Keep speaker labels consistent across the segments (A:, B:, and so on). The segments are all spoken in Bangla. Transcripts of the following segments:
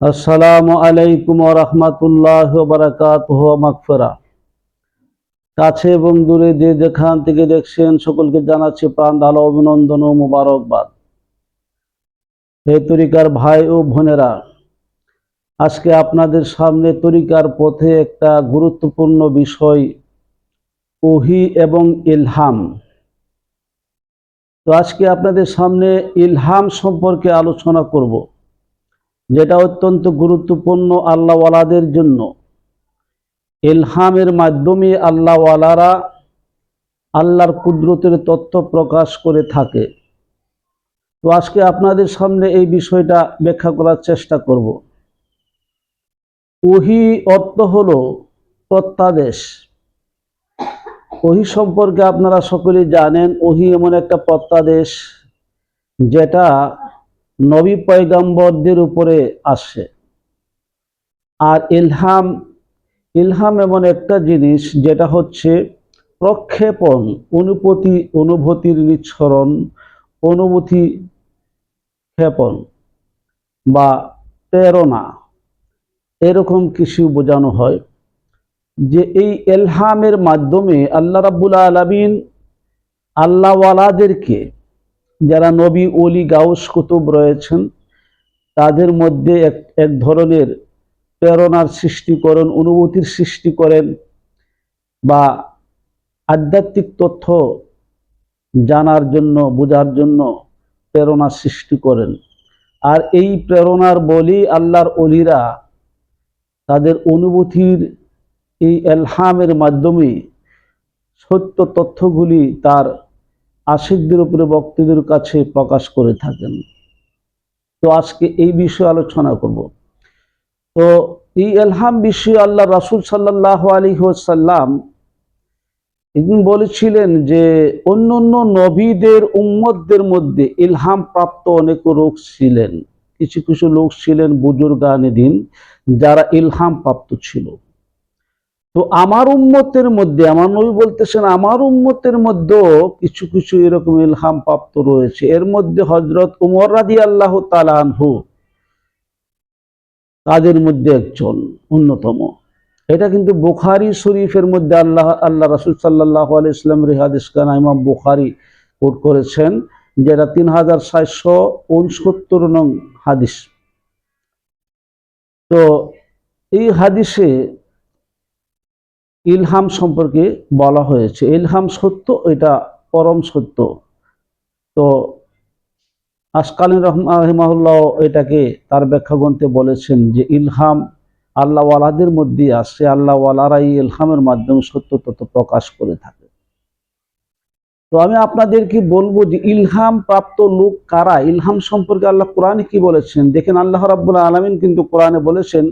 A: আসসালামু আলাইকুম রহমতুল্লাহ বারাকাত মাগফিরা কাছে এবং দূরে যে যেখান থেকে দেখছেন সকলকে জানাচ্ছি প্রাণ ঢালো অভিনন্দন ও মুবারকবাদ। হে তরিকার ভাই ও বোনেরা, আজকে আপনাদের সামনে তরিকার পথে একটা গুরুত্বপূর্ণ বিষয়, ওহি এবং ইলহাম। তো আজকে আপনাদের সামনে ইলহাম সম্পর্কে আলোচনা করব। যেটা অত্যন্ত গুরুত্বপূর্ণ আল্লাহওয়ালাদের জন্য। ইলহামের মাধ্যমে আল্লাহওয়ালারা আল্লাহর কুদরতের তথ্য প্রকাশ করে থাকে। তো আজকে আপনাদের সামনে এই বিষয়টা ব্যাখ্যা করার চেষ্টা করব। ওহি অর্থ হলো প্রত্যাদেশ। ওহি সম্পর্কে আপনারা সকলেই জানেন, ওহি এমন একটা প্রত্যাদেশ যেটা নবী পয়গাম্বরদের উপরে আসে। আর ইলহাম ইলহাম এমন একটা জিনিস যেটা হচ্ছে প্রক্ষেপণ, অনুপতি, অনুভূতির নিচ্ছরণ অনুভূতি ক্ষেপণ বা প্রেরণা। এরকম কিছু বোঝানো হয় যে এই এলহামের মাধ্যমে আল্লাহ রাব্বুল আলমিন আল্লাহওয়ালাদেরকে যারা নবী, ওলি, গাউস কুতুব রয়েছেন, তাদের মধ্যে এক এক ধরনের প্রেরণার সৃষ্টি করেন, অনুভূতির সৃষ্টি করেন বা আধ্যাত্মিক তথ্য জানার জন্য, বোঝার জন্য প্রেরণা সৃষ্টি করেন। আর এই প্রেরণার বলি আল্লাহর অলিরা তাদের অনুভূতির এই এলহামের মাধ্যমে সত্য তথ্যগুলি তার আশিকদের উপরে ভক্তদের কাছে প্রকাশ করে থাকেন। তো আজকে এই বিষয়ে আলোচনা করব। তো এই এলহাম বিষয়ে আল্লাহ রাসুল সাল্লাহ আলী সাল্লাম একদিন বলেছিলেন যে অন্য অন্য নবীদের উম্মতদের মধ্যে ইলহাম প্রাপ্ত অনেক লোক ছিলেন। কিছু কিছু লোক ছিলেন বুজুর্গানিদিন যারা ইলহাম প্রাপ্ত ছিল। তো আমার উম্মতের মধ্যে, আমার নবী বলতেছেন, আমার উম্মতের মধ্যেও কিছু কিছু এরকম ইলহাম প্রাপ্ত রয়েছে। এর মধ্যে হজরত উমর রাদি আল্লাহ তালানহু তাদের মধ্যে একজন অন্যতম। এটা কিন্তু বুখারি শরীফের মধ্যে আল্লাহ আল্লাহ রাসুল সাল্লাহ আলি ইসলাম রেহাদিস খান ইমাম বুখারি কোট করেছেন, যেটা তিন হাজার সাতশো উনসত্তর নং হাদিস। তো এই হাদিসে ইলহাম সম্পর্কে বলা হয়েছে। ইলহাম সত্য, এটা পরম সত্য। তো আসকালীন রহমাহুল্লাহ এটাকে তার ব্যাখ্যা গ্রন্থে বলেছেন যে, ইলহাম আল্লাহওয়ালাদের মধ্যে আসে আল্লাহওয়ালারা এই ইলহামের মাধ্যমে সত্য তত্ত্ব প্রকাশ করে থাকে। তো আমি আপনাদেরকে বলব যে, ইলহাম প্রাপ্ত লোক কারা? ইলহাম সম্পর্কে আল্লাহ কোরআনে কি বলেছেন? দেখেন আল্লাহ রাবুল্লাহ আলমিন কিন্তু কোরআনে বলেছেন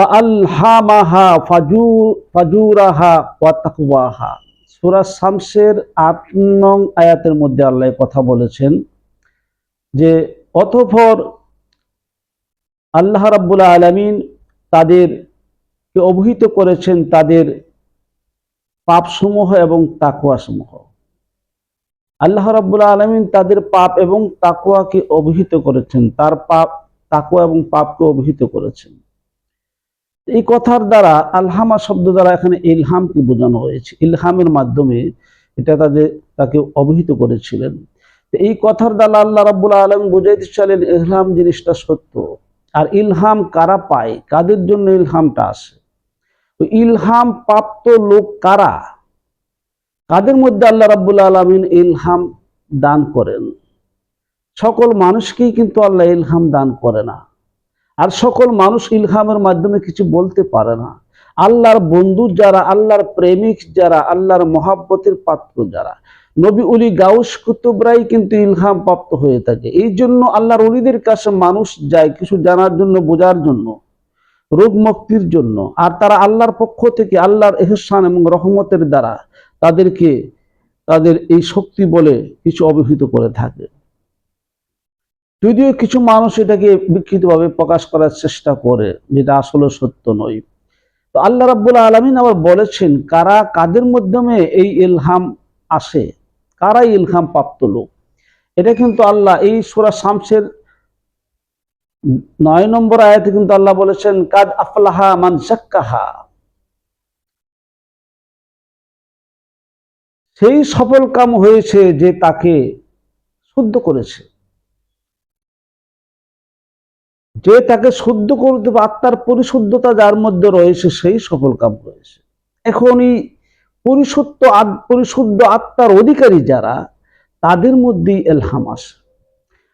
A: ফাআলহামাহা ফাজুর ফাজুরাহা ওয়া তাকওয়াহা। সূরা শামসের 8 নং আয়াতের মধ্যে আল্লাহ কথা বলেছেন যে, অতঃপর আল্লাহ রাব্বুল আলামিন তাদেরকে অবহিত করেছেন তাদের পাপসমূহ এবং তাকওয়াসমূহ। আল্লাহ রাব্বুল আলামিন তাদের পাপ এবং তাকওয়াকে অবহিত করেছেন, তার পাপ, তাকওয়া এবং পাপকে অবহিত করেছেন। এই কথার দ্বারা আলহামা শব্দ দ্বারা এখানে ইলহামকে বোঝানো হয়েছে। ইলহামের মাধ্যমে এটা তাদের, তাকে অবহিত করেছিলেন। এই কথার দ্বারা আল্লাহ রাব্বুল আলম বুঝাইতে চাইলেন ইলহাম জিনিসটা সত্য। আর ইলহাম কারা পায়? কাদের জন্য ইলহামটা আসে? ইলহাম প্রাপ্ত লোক কারা? কাদের মধ্যে আল্লাহ রাব্বুল আলমিন ইলহাম দান করেন? সকল মানুষকেই কিন্তু আল্লাহ ইলহাম দান করে না। আর সকল মানুষ ইলহামের মাধ্যমে কিছু বলতে পারে না। আল্লাহর বন্ধু যারা, আল্লাহর প্রেমিক যারা, আল্লাহর মহাব্বতের পাত্র যারা। নবী উলি গাউস কুতুবরাই কিন্তু ইলহাম প্রাপ্ত হয়ে থাকে। এই জন্য আল্লাহর উলিদের কাছে মানুষ যায় কিছু জানার জন্য, বোঝার জন্য, রোগ মুক্তির জন্য। আর তারা আল্লাহর পক্ষ থেকে, আল্লাহর এহসান এবং রহমতের দ্বারা তাদেরকে, তাদের এই শক্তি বলে কিছু অবহিত করে থাকে। যদিও কিছু মানুষ এটাকে বিকৃতভাবে প্রকাশ করার চেষ্টা করে, যেটা আসলে সত্য নয়। তো আল্লাহ রাব্বুল আলমিন আবার বলেছেন, কারা কাদের মাধ্যমে এই ইলহাম আসে? কারা ইলহাম প্রাপ্ত লোক? এটা কিন্তু আল্লাহ, এই সোরা শামসের নয় নম্বর আয়াতে কিন্তু আল্লাহ বলেছেন, কাদ আফলাহা মান জাক্কাহা। সেই সফল কাম হয়েছে যে তাকে শুদ্ধ করেছে। যে তাকে শুদ্ধ করতে বা আত্মার পরিশুদ্ধতা যার মধ্যে রয়েছে সেই সফল কাম রয়েছে। এখনই পরিশুদ্ধ পরিশুদ্ধ আত্মার অধিকারী যারা, তাদের মধ্যেই এলহাম আসে।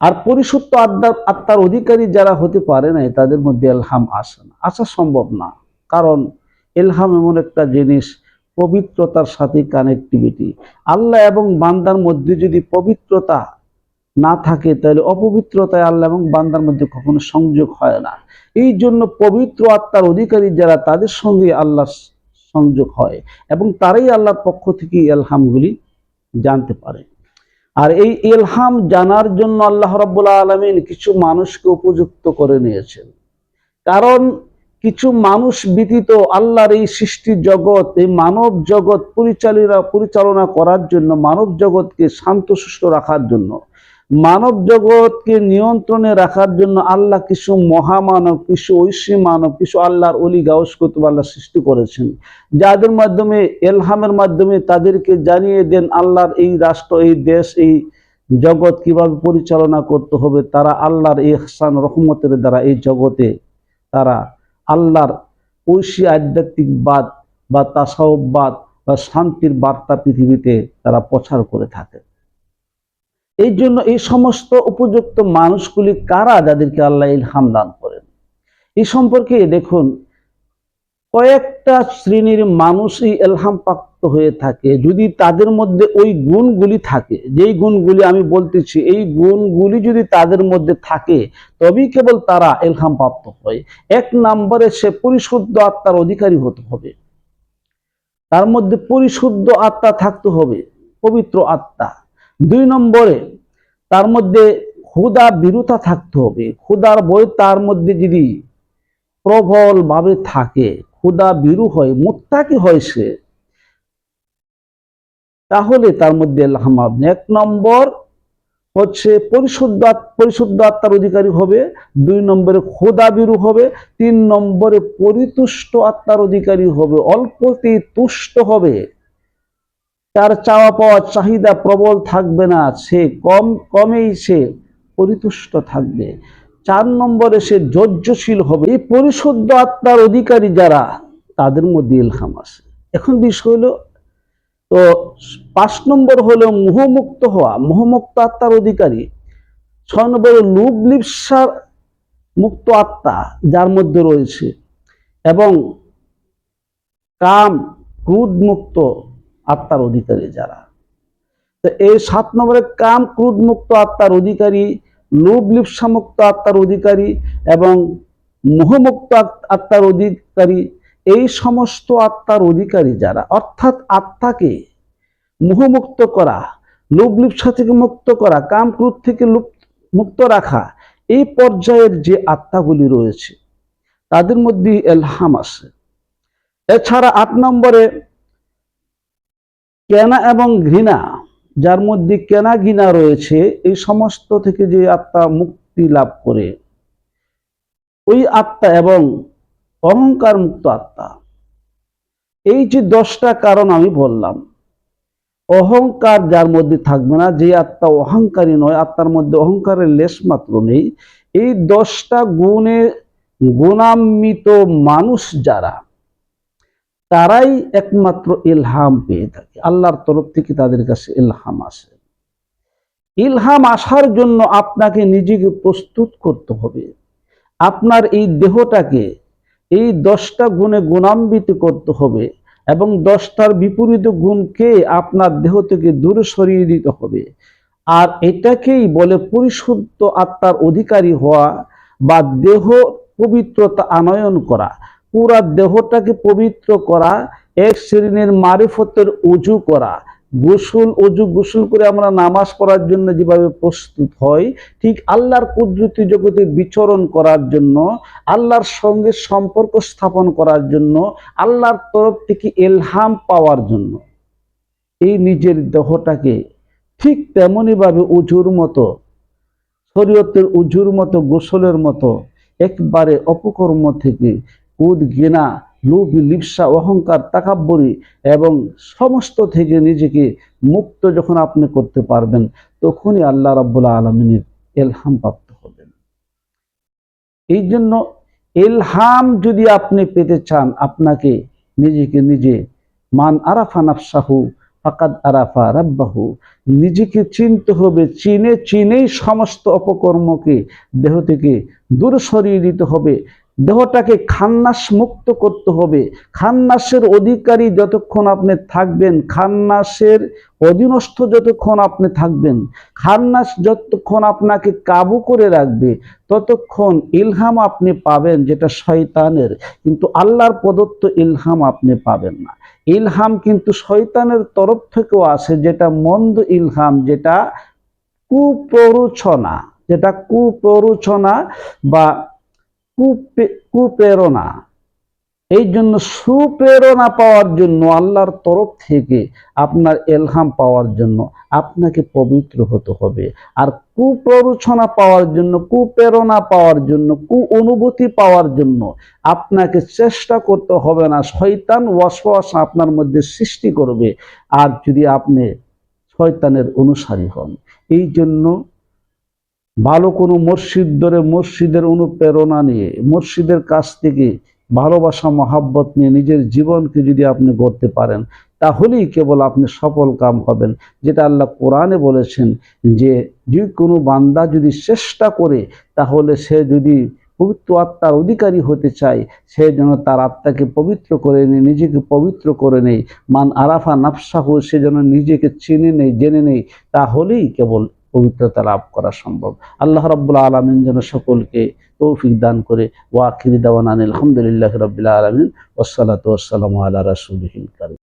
A: আর পরিশুদ্ধ আত্মার আত্মার অধিকারী যারা হতে পারে নাই, তাদের মধ্যে এলহাম আসে না। আসা সম্ভব না। কারণ এলহাম এমন একটা জিনিস, পবিত্রতার সাথে কানেক্টিভিটি আল্লাহ এবং বান্দার মধ্যে যদি পবিত্রতা না থাকে, তাহলে অপবিত্রতায় আল্লাহ এবং বান্দার মধ্যে কখনো সংযোগ হয় না। এই জন্য পবিত্র আত্মার অধিকারী যারা, তাদের সঙ্গে আল্লাহর সংযোগ হয় এবং তারাই আল্লাহর পক্ষ থেকে এলহামগুলি জানতে পারে। আর এই এলহাম জানার জন্য আল্লাহ রাব্বুল আলমিন কিছু মানুষকে উপযুক্ত করে নিয়েছেন। কারণ কিছু মানুষ ব্যতীত আল্লাহর এই সৃষ্টি জগৎ, এই মানব জগৎ পরিচালিরা পরিচালনা করার জন্য, মানব জগৎকে শান্তশিষ্ট রাখার জন্য মানব জগৎকে নিয়ন্ত্রণে রাখার জন্য আল্লাহ কিছু মহামানব, কিছু ঐশী মানব, কিছু আল্লাহর অলি গাউস কুতুব আল্লাহ সৃষ্টি করেছেন। যাদের মাধ্যমে, এলহামের মাধ্যমে তাদেরকে জানিয়ে দেন আল্লাহর এই রাষ্ট্র, এই দেশ, এই জগৎ কীভাবে পরিচালনা করতে হবে, তারা আল্লাহর এই হাসান রহমতের দ্বারা এই জগতে তারা আল্লাহর ঐশী আধ্যাত্মিকবাদ বা তাসাউবাদ বা শান্তির বার্তা পৃথিবীতে তারা প্রচার করে থাকে। এই জন্য এই সমস্ত উপযুক্ত মানুষগুলি কারা যাদেরকে আল্লাহ ইলহাম দান করেন? এই সম্পর্কে দেখুন, কয়েকটা শ্রেণির মানুষই এলহাম প্রাপ্ত হয়ে থাকে। যদি তাদের মধ্যে ওই গুণগুলি থাকে, যেই গুণগুলি আমি বলতেছি, এই গুণগুলি যদি তাদের মধ্যে থাকে, তবেই কেবল তারা এলহাম প্রাপ্ত হয়। এক নম্বরে সে পরিশুদ্ধ আত্মার অধিকারী হতে হবে। তার মধ্যে পরিশুদ্ধ আত্মা থাকতে হবে, পবিত্র আত্মা। দুই নম্বরে, তার মধ্যে ক্ষুদা বিরুতা থাকতে হবে। ক্ষুদার বই তার মধ্যে যদি প্রবল ভাবে থাকে ক্ষুদা বিরু হয়, মুত্তাকি হয় সে, তাহলে তার মধ্যে এলহাম এক নম্বর হচ্ছে পরিশুদ্ধ পরিশুদ্ধ আত্মার অধিকারী হবে। দুই নম্বরে খোদা বিরু হবে। তিন নম্বরে পরিতুষ্ট আত্মার অধিকারী হবে। অল্পতেই তুষ্ট হবে। তার চাওয়া পাওয়া চাহিদা প্রবল থাকবে না। সে কম, কমেই সে পরিতুষ্ট থাকবে। চার নম্বরে সে যজ্ঞশীল হবে। এই পরিশুদ্ধ আত্মার অধিকারী যারা, তাদের মধ্যে ইলহাম আছে। এখন বিষয় হলো, তো পাঁচ নম্বর হলো মোহমুক্ত হওয়া। মোহমুক্ত আত্মার অধিকারী। ছয় নম্বরে লুব লিপসার মুক্ত আত্মা যার মধ্যে রয়েছে। এবং কাম, ক্রোধ মুক্ত আত্মার অধিকারী যারা। তো এই সাত নম্বরে কাম ক্রোধ মুক্ত আত্মার অধিকারী, লোভ লিপসা মুক্ত আত্মার অধিকারী এবং মোহমুক্ত আত্মার অধিকারী, এই সমস্ত আত্মার অধিকারী যারা, অর্থাৎ আত্মাকে মোহমুক্ত করা, লোভ লিপসা থেকে মুক্ত করা, কাম, ক্রোধ থেকে মুক্ত রাখা, এই পর্যায়ের যে আত্মাগুলি রয়েছে, তাদের মধ্যে এলহাম আছে। এছাড়া আট নম্বরে কেনা এবং ঘৃণা, যার মধ্যে কেনা ঘৃণা রয়েছে, এই সমস্ত থেকে যে আত্মা মুক্তি লাভ করে, ওই আত্মা এবং অহংকার মুক্ত আত্মা। এই যে দশটা কারণ আমি বললাম, অহংকার যার মধ্যে থাকবে না, যে আত্মা অহংকারী নয়, আত্মার মধ্যে অহংকারের লেশ মাত্র নেই, এই দশটা গুণে গুণান্বিত মানুষ যারা তারাই একমাত্র ইলহাম পেয়ে থাকে। আল্লাহর তরফ থেকে তাদের কাছে ইলহাম আসে। ইলহাম আসার জন্য আপনাকে নিজেকে প্রস্তুত করতে হবে। আপনার এই দেহটাকে এই দশটা গুণে গুণান্বিত করতে হবে এবং দশটার বিপরীত গুণকে আপনার দেহ থেকে দূরে সরিয়ে দিতে হবে। আর এটাকেই বলে পরিশুদ্ধ আত্মার অধিকারী হওয়া বা দেহ পবিত্রতা আনয়ন করা। পুরা দেহটাকে পবিত্র করা, এক শ্রেণির মারিফতের উজু করা। গোসল অজু গোসল করে আমরা নামাজ পড়ার জন্য যেভাবে প্রস্তুত হয় ঠিক আল্লাহর কুদরতি জগতে বিচরণ করার জন্য, আল্লাহর সঙ্গে সম্পর্ক স্থাপন করার জন্য, আল্লাহর তরফ থেকে এলহাম পাওয়ার জন্য। এই নিজের দেহটাকে ঠিক তেমনইভাবে উজুর মতো, শরীয়তের উজুর মতো, গোসলের মতো, একবারে অপকর্ম থেকে কুদ গেনা লোভ লিপসা অহংকার, তাকাব্বরি এবং সমস্ত থেকে নিজেকে মুক্ত যখন আপনি করতে পারবেন, তখনই আল্লাহ রাব্বুল আলমিনের এলহাম প্রাপ্ত হবেন। এই জন্য এলহাম যদি আপনি পেতে চান, আপনাকে নিজেকে নিজে, মান আরাফা নাফসাহু ফাকাদ আরাফা রাব্বাহু, নিজেকে চিনতে হবে, চিনে, চিনেই সমস্ত অপকর্মকে দেহ থেকে দূর সরিয়ে দিতে হবে। দেহটাকে খান্নাস মুক্ত করতে হবে। খান্নাসের অধিকারী যতক্ষণ আপনি থাকবেন, খান্নাসের অধীনস্থ যতক্ষণ আপনি থাকবেন, খান্নাস যতক্ষণ আপনাকে কাবু করে রাখবে, ততক্ষণ ইলহাম আপনি পাবেন যেটা শয়তানের। কিন্তু আল্লাহর প্রদত্ত ইলহাম আপনি পাবেন না। ইলহাম কিন্তু শয়তানের তরফ থেকেও আসে, যেটা মন্দ ইলহাম, যেটা কুপ্ররোচনা যেটা কুপ্ররোচনা বা কুপ্রেরণা। এই জন্য সুপ্রেরণা পাওয়ার জন্য আল্লাহর তরফ থেকে আপনার এলহাম পাওয়ার জন্য আপনাকে পবিত্র হতে হবে। আর কুপ্ররোচনা পাওয়ার জন্য, কুপ্রেরণা পাওয়ার জন্য কু অনুভূতি পাওয়ার জন্য আপনাকে চেষ্টা করতে হবে না। শয়তান ওয়াসওয়াস আপনার মধ্যে সৃষ্টি করবে। আর যদি আপনি শয়তানের অনুসারী হন, এই জন্য ভালো কোনো মসজিদ ধরে মসজিদের অনুপ্রেরণা নিয়ে, মসজিদের কাছ থেকে ভালোবাসা, মহাব্বত নিয়ে নিজের জীবনকে যদি আপনি গড়তে পারেন, তাহলেই কেবল আপনি সফল কাম হবেন। যেটা আল্লাহ কোরআনে বলেছেন যে যে কোনো বান্দা যদি চেষ্টা করে, তাহলে সে যদি পবিত্র আত্মার অধিকারী হতে চায়, সে যেন তার আত্মাকে পবিত্র করে নেয়, নিজেকে পবিত্র করে নেয়। মান আরাফা নাফসাহ, সে যেন নিজেকে চিনে নেই জেনে নেই তাহলেই কেবল পবিত্রতা লাভ করা সম্ভব। আল্লাহ রব্বুল আলমিন যেন সকলকে তৌফিক দান করে। ওয়াকির দাওয়ান আলহামদুলিল্লাহ রবিল্লা আলমিন। ওসালাত ওসালাম আল্লাহ রাসুলহিল কারিম।